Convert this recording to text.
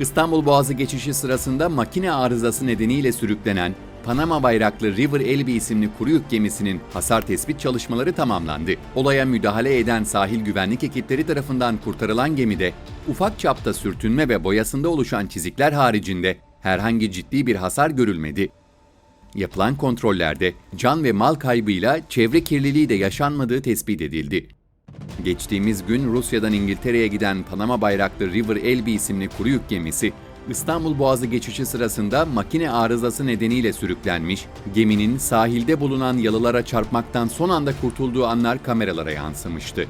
İstanbul Boğazı geçişi sırasında makine arızası nedeniyle sürüklenen Panama bayraklı River Elbe isimli kuru yük gemisinin hasar tespit çalışmaları tamamlandı. Olaya müdahale eden sahil güvenlik ekipleri tarafından kurtarılan gemide ufak çapta sürtünme ve boyasında oluşan çizikler haricinde herhangi ciddi bir hasar görülmedi. Yapılan kontrollerde can ve mal kaybıyla çevre kirliliği de yaşanmadığı tespit edildi. Geçtiğimiz gün Rusya'dan İngiltere'ye giden Panama bayraklı River Elbe isimli kuru yük gemisi, İstanbul Boğazı geçişi sırasında makine arızası nedeniyle sürüklenmiş, geminin sahilde bulunan yalılara çarpmaktan son anda kurtulduğu anlar kameralara yansımıştı.